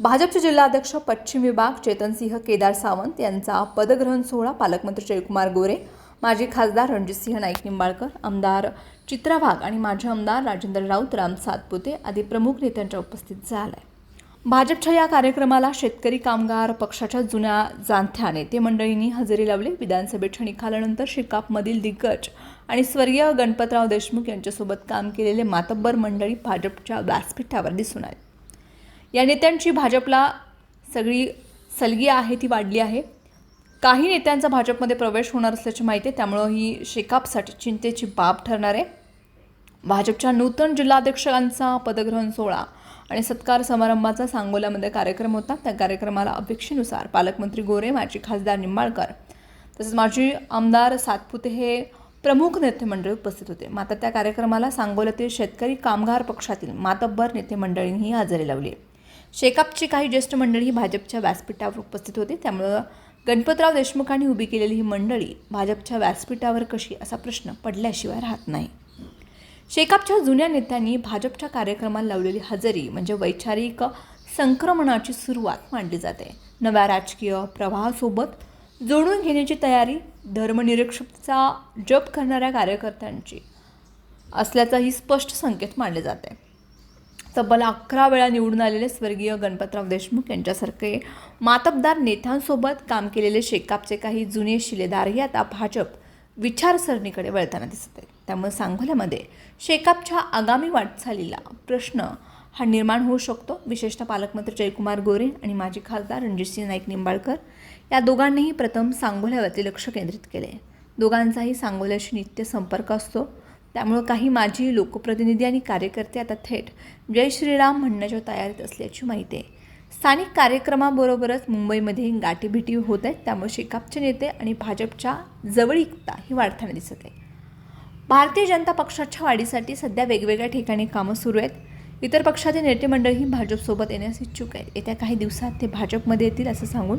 भाजपचे जिल्हाध्यक्ष पश्चिम विभाग चेतनसिंह केदार सावंत यांचा पदग्रहण सोहळा पालकमंत्री जयकुमार गोरे माजी खासदार रणजितसिंह नाईक निंबाळकर आमदार चित्रा वाघ आणि माजी आमदार राजेंद्र राऊत राम सातपुते आदी प्रमुख नेत्यांच्या उपस्थित झालाय. भाजपच्या या कार्यक्रमाला शेतकरी कामगार पक्षाच्या जुन्या जाणथ्या नेते मंडळींनी हजेरी लावली. विधानसभेच्या निकालानंतर शिकापमधील दिग्गज आणि स्वर्गीय गणपतराव देशमुख यांच्यासोबत काम केलेले मातब्बर मंडळी भाजपच्या व्यासपीठावर दिसून आहेत या नेत्यांची भाजपला सगळी सलगी आहे ती वाढली आहे. काही नेत्यांचा भाजपमध्ये प्रवेश होणार असल्याची माहिती आहे त्यामुळं ही शेकापसाठी चिंतेची बाब ठरणार आहे. भाजपच्या नूतन जिल्हाध्यक्षांचा पदग्रहण सोहळा आणि सत्कार समारंभाचा सांगोल्यामध्ये कार्यक्रम होता. त्या कार्यक्रमाला अपेक्षेनुसार पालकमंत्री गोरे माजी खासदार निंबाळकर तसेच माजी आमदार सातपुते हे प्रमुख नेते मंडळी उपस्थित होते. मात्र त्या कार्यक्रमाला सांगोल्यातील शेतकरी कामगार पक्षातील मातब्बर नेते मंडळींनीही हजेरी लावली शेकापची काही ज्येष्ठ मंडळी ही भाजपच्या व्यासपीठावर उपस्थित होती. त्यामुळं गणपतराव देशमुखांनी उभी केलेली ही मंडळी भाजपच्या व्यासपीठावर कशी असा प्रश्न पडल्याशिवाय राहत नाही. शेकापच्या जुन्या नेत्यांनी भाजपच्या कार्यक्रमाला लावलेली हजेरी म्हणजे वैचारिक संक्रमणाची सुरुवात मानली जाते. नव्या राजकीय प्रवाहासोबत जोडून घेण्याची तयारी धर्मनिरीक्षकचा जप करणाऱ्या कार्यकर्त्यांची असल्याचाही स्पष्ट संकेत मानले जाते. तब्बल अकरा वेळा निवडून आलेले स्वर्गीय गणपतराव देशमुख यांच्यासारखे मातबदार नेत्यांसोबत काम केलेले शेकापचे काही जुने शिलेदारही आता भाजप विचारसरणीकडे वळताना दिसत आहेत. त्यामुळे सांगोल्यामध्ये शेकापच्या आगामी वाटचालीला प्रश्न हा निर्माण होऊ शकतो. विशेषतः पालकमंत्री जयकुमार गोरे आणि माजी खासदार रणजितसिंह नाईक निंबाळकर या दोघांनीही प्रथम सांगोल्यावरती लक्ष केंद्रित केले. दोघांचाही सांगोल्याशी नित्य संपर्क असतो. त्यामुळं काही माजी लोकप्रतिनिधी आणि कार्यकर्ते आता थेट जय श्रीराम म्हणण्याच्या तयारीत असल्याची माहिती आहे. स्थानिक कार्यक्रमाबरोबरच मुंबईमध्ये गाठीभेटी होत आहेत. त्यामुळे शेकापचे नेते आणि भाजपच्या जवळीकता ही वाढताना दिसत आहे. भारतीय जनता पक्षाच्या वाढीसाठी सध्या वेगवेगळ्या ठिकाणी कामं सुरू आहेत. इतर पक्षाचे नेते मंडळही भाजपसोबत येण्यास इच्छुक आहेत. येत्या काही दिवसात ते भाजपमध्ये येतील असं सांगून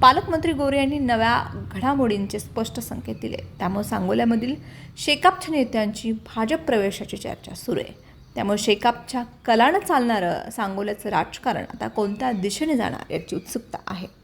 पालकमंत्री गोरे यांनी नव्या घडामोडींचे स्पष्ट संकेत दिले. त्यामुळे सांगोल्यामधील शेकापच्या नेत्यांची भाजप प्रवेशाची चर्चा सुरू आहे. त्यामुळे शेकापच्या कलानं चालणारं सांगोल्याचं राजकारण आता कोणत्या दिशेने जाणार याची उत्सुकता आहे.